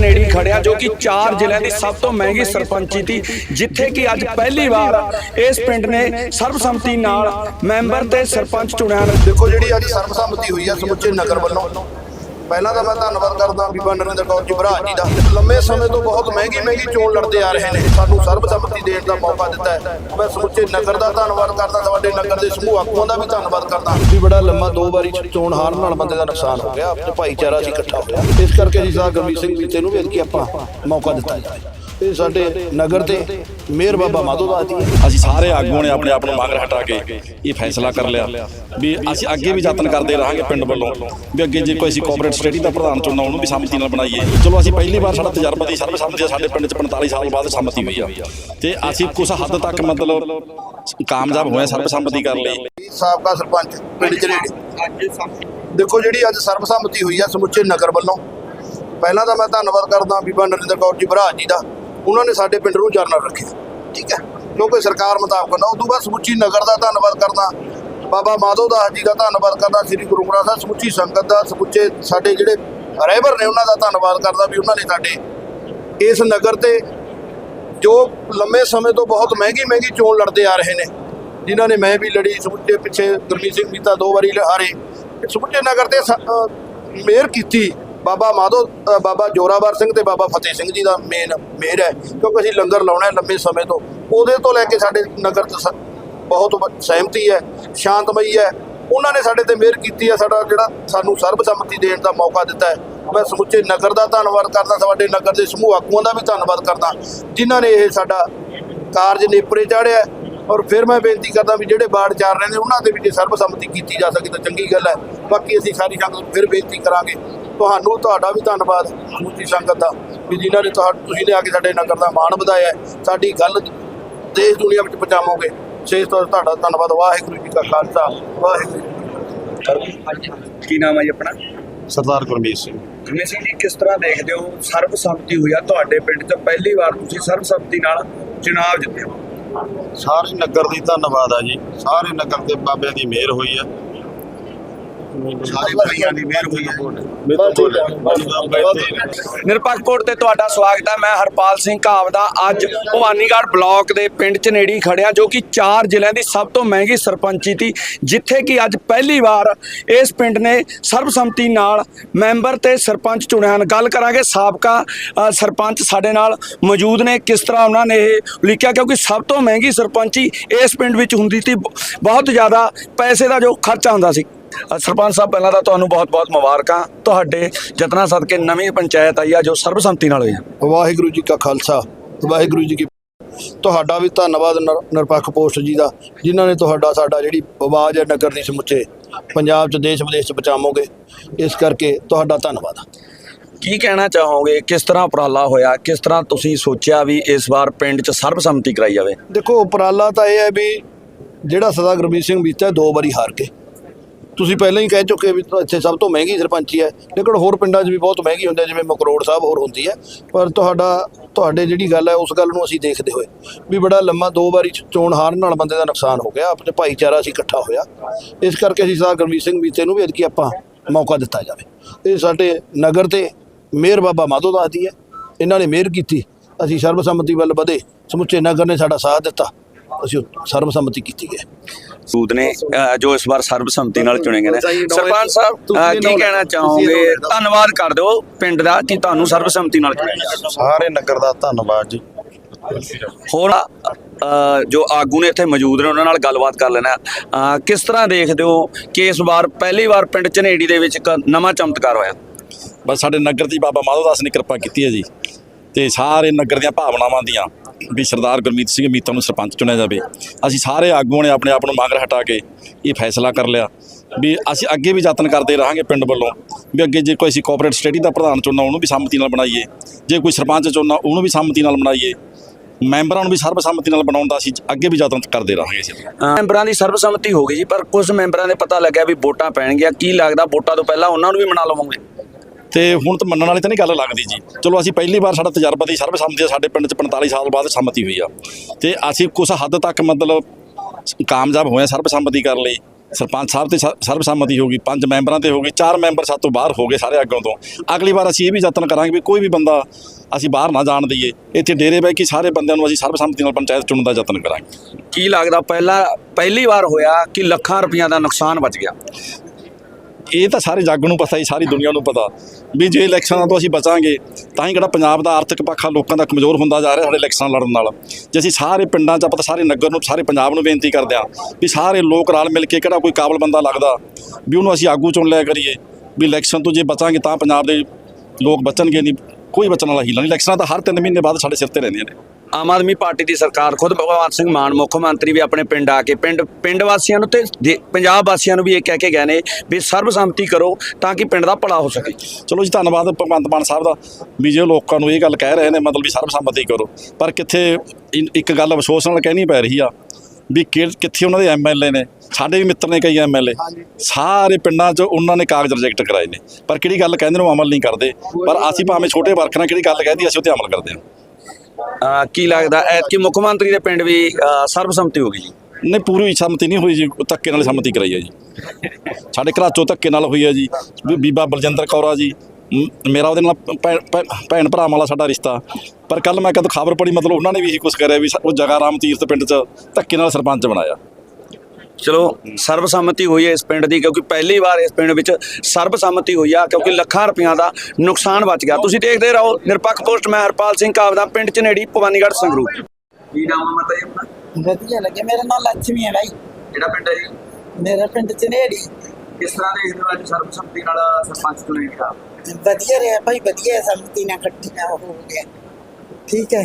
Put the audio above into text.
ਨੇੜੇ ਖੜਿਆ ਜੋ ਕਿ ਚਾਰ ਜ਼ਿਲ੍ਹਿਆਂ ਦੀ ਸਭ ਤੋਂ ਮਹਿੰਗੀ ਸਰਪੰਚੀ ਸੀ। ਜਿੱਥੇ ਕਿ ਅੱਜ ਪਹਿਲੀ ਵਾਰ ਇਸ ਪਿੰਡ ਨੇ ਸਰਬਸੰਮਤੀ ਨਾਲ ਮੈਂਬਰ ਤੇ ਸਰਪੰਚ ਚੁਣਿਆ। ਦੇਖੋ ਜਿਹੜੀ ਅੱਜ ਸਰਬਸੰਮਤੀ ਹੋਈ ਆ ਸਮੁੱਚੇ ਨਗਰ ਵੱਲੋਂ। ਪਹਿਲਾਂ ਤਾਂ ਮੈਂ ਧੰਨਵਾਦ ਕਰਦਾ ਬੀਬਾ ਨਰਿੰਦਰ ਕੌਰ ਜੀ, ਭਰਾ ਜੀ ਦਾ। ਲੰਮੇ ਸਮੇਂ ਤੋਂ ਬਹੁਤ ਮਹਿੰਗੀ ਮਹਿੰਗੀ ਚੋਣ ਲੜਦੇ ਆ ਰਹੇ ਨੇ। ਸਾਨੂੰ ਸਰਬਸੰਮਤੀ ਦੇਣ ਦਾ ਮੌਕਾ ਦਿੱਤਾ ਹੈ। ਮੈਂ ਸਮੁੱਚੇ ਨਗਰ ਦਾ ਧੰਨਵਾਦ ਕਰਦਾ, ਤੁਹਾਡੇ ਨਗਰ ਦੇ ਸਮੂਹ ਆਗੂਆਂ ਦਾ ਵੀ ਧੰਨਵਾਦ ਕਰਦਾ। ਵੀ ਬੜਾ ਲੰਮਾ ਦੋ ਵਾਰੀ ਚੋਣ ਹਾਰ ਨਾਲ ਬੰਦੇ ਦਾ ਨੁਕਸਾਨ ਹੋ ਗਿਆ। ਆਪਣੇ ਭਾਈਚਾਰਾ ਸੀ ਇਕੱਠਾ ਹੋਇਆ ਇਸ ਕਰਕੇ ਜੀ ਸਾਹਿਬ ਗੁਰਮੀਤ ਸਿੰਘ ਬੀਤੇ ਨੂੰ ਵੇਖ ਕੇ ਆਪਾਂ ਮੌਕਾ ਦਿੱਤਾ ਜਾਵੇ। ਇਹ ਸਾਡੇ ਨਗਰ ਦੇ ਮੇਅਰ ਬਾਬਾ ਮਾਧੋ ਦਾ ਹੈ ਅਸੀਂ ਸਾਰੇ ਆਗੂਆਂ ਨੇ ਆਪਣੇ ਆਪ ਨੂੰ ਮੰਗ ਹਟਾ ਕੇ ਇਹ ਫੈਸਲਾ ਕਰ ਲਿਆ ਵੀ ਅਸੀਂ ਅੱਗੇ ਵੀ ਯਤਨ ਕਰਦੇ ਰਹਾਂਗੇ ਪਿੰਡ ਵੱਲੋਂ ਵੀ ਅੱਗੇ ਜੇ ਕੋਈ ਅਸੀਂ ਕੋਆਪਰੇਟ ਸਟੇਡੀ ਦਾ ਪ੍ਰਧਾਨ ਚੁਣਨਾ ਉਹਨੂੰ ਵੀ ਸੰਮਤੀ ਨਾਲ ਬਣਾਈਏ। ਚਲੋ ਅਸੀਂ ਪਹਿਲੀ ਵਾਰ ਸਾਡਾ ਤਜਰਬਾ ਦੀ ਸਰਬਸੰਮਤੀ ਆ, ਸਾਡੇ ਪਿੰਡ 'ਚ 45 ਸਾਲ ਬਾਅਦ ਸੰਮਤੀ ਹੋਈ ਆ। ਤੇ ਅਸੀਂ ਕੁਝ ਹੱਦ ਤੱਕ ਮਤਲਬ ਕਾਮਯਾਬ ਹੋਏ ਸਰਬਸੰਮਤੀ ਕਰ ਲਈ। ਸਾਬਕਾ ਸਰਪੰਚ ਪਿੰਡ ਝਰੇੜੇ ਦੇਖੋ ਜਿਹੜੀ ਅੱਜ ਸਰਬਸੰਮਤੀ ਹੋਈ ਆ ਸਮੁੱਚੇ ਨਗਰ ਵੱਲੋਂ ਪਹਿਲਾਂ ਤਾਂ ਮੈਂ ਧੰਨਵਾਦ ਕਰਦਾ ਬੀਬਾ ਨਰਿੰਦਰ ਕੌਰ ਜੀ ਭਰਾ ਜੀ ਦਾ। ਉਹਨਾਂ ਨੇ ਸਾਡੇ ਪਿੰਡ ਨੂੰ ਜਰਨਲ ਰੱਖਿਆ। ਠੀਕ ਹੈ? ਕਿਉਂਕਿ ਸਰਕਾਰ ਮੁਤਾਬਕ ਨਾ ਉਦੋਂ ਬਾਅਦ ਸਮੁੱਚੀ ਨਗਰ ਦਾ ਧੰਨਵਾਦ ਕਰਦਾ। ਬਾਬਾ ਮਾਧੋ ਦਾਸ ਜੀ ਦਾ ਧੰਨਵਾਦ ਕਰਦਾ ਸ੍ਰੀ ਗੁਰੂ ਗ੍ਰੰਥ ਸਾਹਿਬ ਸਮੁੱਚੀ ਸੰਗਤ ਦਾ ਸਮੁੱਚੇ ਸਾਡੇ ਜਿਹੜੇ ਰਹਿਬਰ ਨੇ ਉਹਨਾਂ ਦਾ ਧੰਨਵਾਦ ਕਰਦਾ ਵੀ ਉਹਨਾਂ ਨੇ ਸਾਡੇ ਇਸ ਨਗਰ ਤੇ ਜੋ ਲੰਮੇ ਸਮੇਂ ਤੋਂ ਬਹੁਤ ਮਹਿੰਗੀ ਮਹਿੰਗੀ ਚੋਣ ਲੜਦੇ ਆ ਰਹੇ ਨੇ ਜਿਨ੍ਹਾਂ ਨੇ ਮੈਂ ਵੀ ਲੜੀ ਸਮੁੱਚੇ ਪਿੱਛੇ ਗੁਰਮੀਤ ਸਿੰਘ ਮੀਤਾ ਦੋ ਵਾਰੀ ਹਾਰੇ ਸਮੁੱਚੇ ਨਗਰ ਤੇ ਸ- ਅ, ਕੀਤੀ। ਬਾਬਾ ਮਾਧੋ ਬਾਬਾ ਜੋਰਾਵਰ ਸਿੰਘ ਤੇ ਬਾਬਾ ਫਤਿਹ ਸਿੰਘ ਜੀ ਦਾ ਮੇਨ ਮਿਹਰ ਹੈ, ਕਿਉਂਕਿ ਅਸੀਂ ਲੰਗਰ ਲਾਉਣਾ ਹੈ ਲੰਮੇ ਸਮੇਂ ਤੋਂ। ਉਹਦੇ ਤੋਂ ਲੈ ਕੇ ਸਾਡੇ ਨਗਰ 'ਚ ਸ- ਬਹੁਤ ਵ- ਸਹਿਮਤੀ ਹੈ, ਸ਼ਾਂਤਮਈ ਹੈ। ਉਹਨਾਂ ਨੇ ਸਾਡੇ ਤੇ ਮਿਹਰ ਕੀਤੀ ਹੈ, ਸਾਡਾ ਜਿਹੜਾ ਸਾਨੂੰ ਸਰਬਸੰਮਤੀ ਦੇਣ ਦਾ ਮੌਕਾ ਦਿੱਤਾ ਹੈ। ਮੈਂ ਸਮੁੱਚੇ ਨਗਰ ਦਾ ਧੰਨਵਾਦ ਕਰਦਾ, ਸਾਡੇ ਨਗਰ ਦੇ ਸਮੂਹ ਆਗੂਆਂ ਦਾ ਵੀ ਧੰਨਵਾਦ ਕਰਦਾ, ਜਿਨ੍ਹਾਂ ਨੇ ਇਹ ਸਾਡਾ ਕਾਰਜ ਨੇਪਰੇ ਚਾੜਿਆ ਔਰ ਫਿਰ ਮੈਂ ਬੇਨਤੀ ਕਰਦਾ ਵੀ ਜਿਹੜੇ ਬਾੜ ਚਾਰ ਰਹੇ ਨੇ ਉਹਨਾਂ ਦੇ ਵੀ ਜੇ ਸਰਬਸੰਮਤੀ ਕੀਤੀ ਜਾ ਸਕੇ ਤਾਂ ਚੰਗੀ ਗੱਲ ਹੈ। ਬਾਕੀ ਅਸੀਂ ਸਾਰੀ ਸੰਗਤ ਫਿਰ ਬੇਨਤੀ ਕਰਾਂਗੇ। ਤੁਹਾਨੂੰ ਤੁਹਾਡਾ ਵੀ ਧੰਨਵਾਦ ਸਮੁੱਚੀ ਸੰਗਤ ਦਾ ਵੀ ਜਿਨ੍ਹਾਂ ਨੇ ਤੁਹਾ- ਤੁਸੀਂ ਨੇ ਆ ਕੇ ਸਾਡੇ ਨਗਰ ਦਾ ਮਾਣ ਵਧਾਇਆ। ਸਾਡੀ ਗੱਲ ਦੇਸ਼ ਦੁਨੀਆ ਵਿੱਚ ਪਹੁੰਚਾਵੋਗੇ। ਸੇਸ ਤੋਂ ਤੁਹਾਡਾ ਧੰਨਵਾਦ। ਵਾਹਿਗੁਰੂ ਜੀ ਕਾ ਖਾਲਸਾ ਵਾਹਿਗੁਰੂ ਕੀ ਨਾਮ ਹੈ ਜੀ ਆਪਣਾ? ਸਰਦਾਰ ਗੁਰਮੀਤ ਸਿੰਘ। ਗੁਰਮੀਤ ਸਿੰਘ ਜੀ ਕਿਸ ਤਰ੍ਹਾਂ ਦੇਖਦੇ ਹੋ ਸਰਬਸੰਮਤੀ ਹੋਈ ਆ? ਤੁਹਾਡੇ ਪਿੰਡ 'ਚ ਪਹਿਲੀ ਵਾਰ ਤੁਸੀਂ ਸਰਬਸੰਮਤੀ ਨਾਲ ਚੁਣਾਵ ਜਿੱਤੇ ਹੋ। ਸਾਰੇ ਨਗਰ ਦੀ ਧੰਨਵਾਦ ਆ ਜੀ। ਸਾਰੇ ਨਗਰ ਦੇ ਬਾਬਿਆਂ ਦੀ ਮਿਹਰ ਹੋਈ ਆ। ਸਾਰੇ ਭਾਈਆਂ ਦੀ ਮਿਹਰ ਹੋਈ ਆ ਨਿਰਪੱਖ ਕੋਟ ਤੇ ਤੁਹਾਡਾ ਸਵਾਗਤ ਹੈ। ਮੈਂ ਹਰਪਾਲ ਸਿੰਘ ਘਾਵਦਾ ਅੱਜ ਭਵਾਨੀਗੜ੍ਹ ਬਲਾਕ ਦੇ ਪਿੰਡ ਚ ਨੇੜੇ ਹੀ ਖੜਿਆ ਜੋ ਕਿ ਚਾਰ ਜ਼ਿਲ੍ਹਿਆਂ ਦੀ ਸਭ ਤੋਂ ਮਹਿੰਗੀ ਸਰਪੰਚੀ ਸੀ ਜਿੱਥੇ ਕਿ ਅੱਜ ਪਹਿਲੀ ਵਾਰ ਇਸ ਪਿੰਡ ਨੇ ਸਰਬਸੰਮਤੀ ਨਾਲ ਮੈਂਬਰ ਤੇ ਸਰਪੰਚ ਚੁਣਿਆ ਹਨ। ਗੱਲ ਕਰਾਂਗੇ ਸਾਬਕਾ ਅ, ਸਰਪੰਚ ਸਾਡੇ ਨਾਲ ਮੌਜੂਦ ਨੇ। ਕਿਸ ਤਰ੍ਹਾਂ ਉਹਨਾਂ ਨੇ ਇਹ ਲਿਖਿਆ ਕਿਉਂਕਿ ਸਭ ਤੋਂ ਮਹਿੰਗੀ ਸਰਪੰਚੀ ਇਸ ਪਿੰਡ ਵਿੱਚ ਹੁੰਦੀ ਸੀ। ਬ- ਬਹੁਤ ਜ਼ਿਆਦਾ ਪੈਸੇ ਦਾ ਜੋ ਖਰਚਾ ਹੁੰਦਾ ਸੀ। ਸਰਪੰਚ ਸਾਹਿਬ ਪਹਿਲਾਂ ਤਾਂ ਤੁਹਾਨੂੰ ਬਹੁਤ-ਬਹੁਤ ਮੁਬਾਰਕਾਂ। ਤੁਹਾਡੇ ਯਤਨਾਂ ਸਦਕੇ ਨਵੀਂ ਪੰਚਾਇਤ ਆਈ ਆ ਜੋ ਸਰਬਸੰਮਤੀ ਨਾਲ ਹੋਈ ਆ। ਵਾਹਿਗੁਰੂ ਜੀ ਕਾ ਖਾਲਸਾ ਵਾਹਿਗੁਰੂ ਜੀ ਕੀ ਤੁਹਾਡਾ ਵੀ ਧੰਨਵਾਦ ਨਰ- ਨਿਰਪੱਖ ਪੋਸਟ ਜੀ ਦਾ ਜਿਨ੍ਹਾਂ ਨੇ ਤੁਹਾਡਾ ਸਾਡਾ ਜਿਹੜੀ ਆਵਾਜ਼ ਹੈ ਨਗਰ ਦੀ ਸਮੁੱਚੇ ਪੰਜਾਬ ਚ ਦੇਸ਼ ਵਿਦੇਸ਼ ਚ ਪਹੁੰਚਾਵੋਗੇ ਇਸ ਕਰਕੇ ਤੁਹਾਡਾ ਧੰਨਵਾਦ। ਕੀ ਕਹਿਣਾ ਚਾਹੋਗੇ? ਕਿਸ ਤਰ੍ਹਾਂ ਉਪਰਾਲਾ ਹੋਇਆ? ਕਿਸ ਤਰ੍ਹਾਂ ਤੁਸੀਂ ਸੋਚਿਆ ਵੀ ਇਸ ਵਾਰ ਪਿੰਡ 'ਚ ਸਰਬਸੰਮਤੀ ਕਰਾਈ ਜਾਵੇ? ਦੇਖੋ ਉਪਰਾਲਾ ਤਾਂ ਇਹ ਹੈ ਵੀ ਜਿਹੜਾ ਸਦਾ ਗੁਰਮੀਤ ਸਿੰਘ ਬੀਤਾ ਦੋ ਵਾਰੀ ਹਾਰ ਕੇ ਤੁਸੀਂ ਪਹਿਲਾਂ ਹੀ ਕਹਿ ਚੁੱਕੇ ਵੀ ਇੱਥੇ ਸਭ ਤੋਂ ਮਹਿੰਗੀ ਸਰਪੰਚੀ ਹੈ। ਲੇਕਿਨ ਹੋਰ ਪਿੰਡਾਂ 'ਚ ਵੀ ਬਹੁਤ ਮਹਿੰਗੀ ਹੁੰਦੀ ਹੈ, ਜਿਵੇਂ ਮਕਰੋੜ ਸਾਹਿਬ ਹੋਰ ਹੁੰਦੀ ਹੈ। ਪਰ ਤੁਹਾਡਾ, ਤੁਹਾਡੇ ਜਿਹੜੀ ਗੱਲ ਹੈ, ਉਸ ਗੱਲ ਨੂੰ ਅਸੀਂ ਦੇਖਦੇ ਹੋਏ ਵੀ ਬੜਾ ਲੰਮਾ ਦੋ ਵਾਰੀ ਚੋਣ ਹਾਰਨ ਨਾਲ ਬੰਦੇ ਦਾ ਨੁਕਸਾਨ ਹੋ ਗਿਆ, ਆਪਣੇ ਭਾਈਚਾਰਾ ਅਸੀਂ ਇਕੱਠਾ ਹੋਇਆ। ਇਸ ਕਰਕੇ ਅਸੀਂ ਸਦਾ ਗੁਰਮੀਤ ਸਿੰਘ ਬੀਤੇ ਨੂੰ ਵੀ ਐਤਕੀ ਆਪਾਂ ਮੌਕਾ ਦਿੱਤਾ ਜਾਵੇ। ਇਹ ਸਾਡੇ ਨਗਰ ਤੇ ਮੇਅਰ ਬਾਬਾ ਮਾਧੋ ਦਾਸ ਦੀ ਹੈ। ਇਹਨਾਂ ਨੇ ਮਿਹਰ ਕੀਤੀ। ਅਸੀਂ ਸਰਬਸੰਮਤੀ ਵੱਲ ਵਧੇ। ਸਮੁੱਚੇ ਨਗਰ ਨੇ ਸਾਡਾ ਸਾਥ ਦਿੱਤਾ। ਅਸੀਂ ਸਰਬਸੰਮਤੀ ਕੀਤੀ ਗਈ ਸੂਦ ਨੇ ਜੋ ਇਸ ਵਾਰ ਸਰਬਸੰਮਤੀ ਨਾਲ ਚੁਣੇ ਗਏ ਨੇ। ਸਰਪੰਚ ਸਾਹਿਬ ਕੀ ਕਹਿਣਾ ਚਾਹੋਗੇ? ਧੰਨਵਾਦ ਕਰ ਦਿਓ ਪਿੰਡ ਦਾ ਕਿ ਤੁਹਾਨੂੰ ਸਰਬਸੰਮਤੀ ਨਾਲ ਚੁਣਿਆ ਗਿਆ। ਸਾਰੇ ਨਗਰ ਦਾ ਧੰਨਵਾਦ ਜੀ। ਹੋਰ ਜੋ ਆਗੂ ਨੇ ਇੱਥੇ ਮੌਜੂਦ ਨੇ ਉਹਨਾਂ ਨਾਲ ਗੱਲਬਾਤ ਕਰ ਲੈਣਾ ਕਿਸ ਤਰ੍ਹਾਂ ਦੇਖਦੇ ਹੋ ਕਿ ਇਸ ਵਾਰ ਪਹਿਲੀ ਵਾਰ ਪਿੰਡ ਝਨੇੜੀ ਦੇ ਵਿੱਚ ਇੱਕ ਨਵਾਂ ਚਮਤਕਾਰ ਹੋਇਆ? ਬਸ ਸਾਡੇ ਨਗਰ ਦੀ ਬਾਬਾ ਮਾਧੋ ਦਾਸ ਨੇ ਕਿਰਪਾ ਕੀਤੀ ਹੈ ਜੀ। ਤੇ ਸਾਰੇ ਨਗਰ ਦੀਆਂ ਭਾਵਨਾਵਾਂ ਦੀਆਂ ਵੀ ਸਰਦਾਰ ਗੁਰਮੀਤ ਸਿੰਘ ਮੀਤਾ ਨੂੰ ਸਰਪੰਚ ਚੁਣਿਆ ਜਾਵੇ। ਅਸੀਂ ਸਾਰੇ ਆਗੂਆਂ ਨੇ ਆਪਣੇ ਆਪ ਨੂੰ ਮੰਗ ਹਟਾ ਕੇ ਇਹ ਫੈਸਲਾ ਕਰ ਲਿਆ ਵੀ ਅਸੀਂ ਅੱਗੇ ਵੀ ਯਤਨ ਕਰਦੇ ਰਹਾਂਗੇ ਪਿੰਡ ਵੱਲੋਂ ਵੀ ਅੱਗੇ ਜੇ ਕੋਈ ਅਸੀਂ ਕੋਆਪਰੇਟ ਸਟੇਡੀ ਦਾ ਪ੍ਰਧਾਨ ਚੁਣਨਾ ਉਹਨੂੰ ਵੀ ਸੰਮਤੀ ਨਾਲ ਬਣਾਈਏ, ਜੇ ਕੋਈ ਸਰਪੰਚ ਚੁਣਨਾ ਉਹਨੂੰ ਵੀ ਸੰਮਤੀ ਨਾਲ ਬਣਾਈਏ, ਮੈਂਬਰਾਂ ਨੂੰ ਵੀ ਸਰਬਸੰਮਤੀ ਨਾਲ ਬਣਾਉਣ ਦਾ ਅਸੀਂ ਅੱਗੇ ਵੀ ਯਤਨ ਕਰਦੇ ਰਹਾਂਗੇ ਅਸੀਂ। ਮੈਂਬਰਾਂ ਦੀ ਸਰਬਸੰਮਤੀ ਹੋ ਗਈ ਜੀ, ਪਰ ਕੁਝ ਮੈਂਬਰਾਂ ਦੇ ਪਤਾ ਲੱਗਿਆ ਵੀ ਵੋਟਾਂ ਪੈਣਗੀਆਂ, ਕੀ ਲੱਗਦਾ ਵੋਟਾਂ ਤੋਂ ਪਹਿਲਾਂ ਉਹਨਾਂ ਨੂੰ ਵੀ ਮਨਾ ਲਵਾਂਗੇ। ਤੇ ਹੁਣ ਤਾਂ ਮੰਨਣ ਵਾਲੀ ਤਾਂ ਨਹੀਂ ਗੱਲ ਲੱਗਦੀ ਜੀ। ਚਲੋ ਅਸੀਂ ਪਹਿਲੀ ਵਾਰ ਸਾਡਾ ਤਜਰਬਾ ਦੀ ਸਰਬਸੰਮਤੀ ਸਾਡੇ ਪਿੰਡ 'ਚ 45 ਸਾਲ ਬਾਅਦ ਸੰਮਤੀ ਹੋਈ ਆ। ਤੇ ਅਸੀਂ ਕੁਝ ਹੱਦ ਤੱਕ ਮਤਲਬ ਕਾਮਯਾਬ ਹੋਏ ਆ ਸਰਬਸੰਮਤੀ ਕਰਨ ਲਈ। ਸਰਪੰਚ ਸਾਹਿਬ ਤੇ ਸ- ਸਰਬਸੰਮਤੀ ਹੋ ਗਈ, ਪੰਜ ਮੈਂਬਰਾਂ ਤੇ ਹੋ ਗਈ ਚਾਰ ਮੈਂਬਰ ਸਾਤੋਂ ਬਾਹਰ ਹੋ ਗਏ ਸਾਰੇ ਅੱਗੋਂ ਤੋਂ। ਅਗਲੀ ਵਾਰ ਅਸੀਂ ਇਹ ਵੀ ਯਤਨ ਕਰਾਂਗੇ ਵੀ ਕੋਈ ਵੀ ਬੰਦਾ ਅਸੀਂ ਬਾਹਰ ਨਾ ਜਾਣ ਦਈਏ। ਇੱਥੇ ਡੇਰੇ ਬਹਿ ਕੇ ਸਾਰੇ ਬੰਦਿਆਂ ਨੂੰ ਅਸੀਂ ਸਰਬਸੰਮਤੀ ਨਾਲ ਪੰਚਾਇਤ ਚੁਣਨ ਦਾ ਯਤਨ ਕਰਾਂਗੇ। ਕੀ ਲੱਗਦਾ ਪਹਿਲਾ ਪਹਿਲੀ ਵਾਰ ਹੋਇਆ ਕਿ ਲੱਖਾਂ ਰੁਪਈਆ ਦਾ ਨੁਕਸਾਨ ਬਚ ਗਿਆ? ਇਹ ਤਾਂ ਸਾਰੇ ਜੱਗ ਨੂੰ ਪਤਾ ਹੀ, ਸਾਰੀ ਦੁਨੀਆ ਨੂੰ ਪਤਾ ਵੀ ਜੇ ਇਲੈਕਸ਼ਨਾਂ ਤੋਂ ਅਸੀਂ ਬਚਾਂਗੇ, ਤਾਂ ਹੀ ਕਿਹੜਾ ਪੰਜਾਬ ਦਾ ਆਰਥਿਕ ਪੱਖਾ ਲੋਕਾਂ ਦਾ ਕਮਜ਼ੋਰ ਹੁੰਦਾ ਜਾ ਰਿਹਾ ਸਾਡੇ ਇਲੈਕਸ਼ਨਾਂ ਲੜਨ ਨਾਲ। ਜੇ ਅਸੀਂ ਸਾਰੇ ਪਿੰਡਾਂ 'ਚ ਆਪਾਂ ਸਾਰੇ ਨਗਰ ਨੂੰ, ਸਾਰੇ ਪੰਜਾਬ ਨੂੰ ਬੇਨਤੀ ਕਰਦੇ ਹਾਂ ਵੀ ਸਾਰੇ ਲੋਕ ਰਲ ਮਿਲ ਕੇ ਕਿਹੜਾ ਕੋਈ ਕਾਬਲ ਬੰਦਾ ਲੱਗਦਾ ਵੀ ਉਹਨੂੰ ਅਸੀਂ ਆਗੂ ਚੁਣ ਲਿਆ ਕਰੀਏ। ਵੀ ਇਲੈਕਸ਼ਨ ਤੋਂ ਜੇ ਬਚਾਂਗੇ ਤਾਂ ਪੰਜਾਬ ਦੇ ਲੋਕ ਬਚਣਗੇ ਨਹੀਂ, ਕੋਈ ਬਚਣ ਵਾਲਾ ਹੀਲਾ ਨਹੀਂ। ਇਲੈਕਸ਼ਨਾਂ ਤਾਂ ਹਰ 3 ਮਹੀਨੇ ਬਾਅਦ ਸਾਡੇ ਸਿਰ ਤੇ ਰਹਿੰਦੀਆਂ ਨੇ। ਆਮ ਆਦਮੀ ਪਾਰਟੀ ਦੀ ਸਰਕਾਰ ਖੁਦ ਭਗਵੰਤ ਸਿੰਘ ਮਾਨ ਮੁੱਖ ਮੰਤਰੀ ਵੀ ਆਪਣੇ ਪਿੰਡ ਆ ਕੇ ਪਿੰਡ ਪਿੰਡ ਵਾਸੀਆਂ ਨੂੰ ਤੇ ਪੰਜਾਬ ਵਾਸੀਆਂ ਨੂੰ ਵੀ ਇਹ ਕਹਿ ਕੇ ਗਏ ਨੇ ਵੀ ਸਰਬਸੰਮਤੀ ਕਰੋ ਤਾਂ ਕਿ ਪਿੰਡ ਦਾ ਭਲਾ ਹੋ ਸਕੇ। ਚਲੋ ਜੀ ਧੰਨਵਾਦ ਭਗਵੰਤ ਮਾਨ ਸਾਹਿਬ ਦਾ। ਵੀ ਜੇ ਉਹ ਲੋਕਾਂ ਨੂੰ ਇਹ ਗੱਲ ਕਹਿ ਰਹੇ ਨੇ ਮਤਲਬ ਵੀ ਸਰਬਸੰਮਤੀ ਕਰੋ। ਪਰ ਕਿੱਥੇ ਇੱਕ ਗੱਲ ਅਫਸੋਸ ਨਾਲ ਕਹਿਣੀ ਪੈ ਰਹੀ ਆ ਵੀ ਕਿ- ਕਿੱਥੇ ਉਹਨਾਂ ਦੇ ਐਮਐਲਏ ਨੇ? ਸਾਡੇ ਵੀ ਮਿੱਤਰ ਨੇ ਕਈ ਐਮਐਲਏ ਸਾਰੇ ਪਿੰਡਾਂ 'ਚ ਉਹਨਾਂ ਨੇ ਕਾਗਜ਼ ਰਿਜੈਕਟ ਕਰਾਏ ਨੇ। ਪਰ ਕਿਹੜੀ ਗੱਲ ਕਹਿੰਦੇ ਨੇ ਉਹ ਅਮਲ ਨਹੀਂ ਕਰਦੇ। ਪਰ ਅਸੀਂ ਭਾਵੇਂ ਛੋਟੇ ਵਰਕਰ ਕਿਹੜੀ ਗੱਲ ਕਹਿੰਦੀ ਅਸੀਂ ਉਹ ਤੇ ਅਮਲ ਕਰਦੇ ਹਾਂ। ਅਹ ਕੀ ਲੱਗਦਾ, ਐਤਕੀ ਮੁੱਖ ਮੰਤਰੀ ਦੇ ਪਿੰਡ ਵੀ ਅਹ ਸਰਬਸੰਮਤੀ ਹੋ ਗਈ ਜੀ? ਨਹੀਂ, ਪੂਰੀ ਸੰਮਤੀ ਨਹੀਂ ਹੋਈ ਜੀ, ਧੱਕੇ ਨਾਲ ਸੰਮਤੀ ਕਰਾਈ ਹੈ ਜੀ। ਸਾਡੇ ਘਰਾਚੋਂ ਧੱਕੇ ਨਾਲ ਹੋਈ ਹੈ ਜੀ, ਵੀ ਬੀਬਾ ਬਲਜਿੰਦਰ ਕੌਰ ਆ ਜੀ, ਮ- ਮੇਰਾ ਉਹਦੇ ਨਾਲ ਭੈ- ਭੈ- ਭੈਣ ਭਰਾ ਵਾਲਾ ਸਾਡਾ ਰਿਸ਼ਤਾ। ਪਰ ਕੱਲ ਮੈਂ ਕਦੋਂ ਖਬਰ ਪੜੀ ਮਤਲਬ ਉਹਨਾਂ ਨੇ ਵੀ ਇਹੀ ਕੁਝ ਕਰਿਆ ਵੀ ਸ- ਉਹ ਜਗਾ ਰਾਮ ਤੀਰਥ ਪਿੰਡ 'ਚ ਧੱਕੇ ਨਾਲ ਸਰਪੰਚ ਬਣਾਇਆ। ਚਲੋ ਸਰਬਸੰਮਤੀ ਹੋਈ ਹੈ ਇਸ ਪਿੰਡ ਦੀ ਕਿਉਂਕਿ ਪਹਿਲੀ ਵਾਰ ਇਸ ਪਿੰਡ ਵਿੱਚ ਸਰਬਸੰਮਤੀ ਹੋਈ ਆ ਕਿਉਂਕਿ ਲੱਖਾਂ ਰੁਪਈਆ ਦਾ ਨੁਕਸਾਨ ਬਚ ਗਿਆ। ਤੁਸੀਂ ਦੇਖਦੇ ਰਹੋ ਨਿਰਪੱਖ ਪੋਸਟ ਮੈਂ ਹਰਪਾਲ ਸਿੰਘ ਕਾਵਦਾ ਪਿੰਡ ਚਨੇੜੀ ਭਵਾਨੀਗੜ੍ਹ ਸੰਗਰੂਰ। ਕੀ ਨਾਮ ਹੈ ਮਤਾ ਜੀ ਆਪਣਾ? ਵਧੀਆ ਲੱਗੇ ਮੇਰਾ ਨਾਮ ਲక్ష్ਮੀ ਹੈ ਭਾਈ ਜਿਹੜਾ ਪਿੰਡ ਹੈ ਜੀ? ਮੇਰਾ ਪਿੰਡ ਚਨੇੜੀ ਕਿਸ ਤਰ੍ਹਾਂ ਦੇਖਦੇ ਹੋ ਅੱਜ ਸਰਬਸੰਮਤੀ ਨਾਲ ਸਰਪੰਚ ਚੁਣੇ ਗਿਆ? ਵਧੀਆ ਰਿਹਾ ਭਾਈ ਵਧੀਆ ਸੰਮਤੀ ਨਾਲ ਇਕੱਠੀਆਂ ਹੋ ਗਿਆ ਠੀਕ ਹੈ।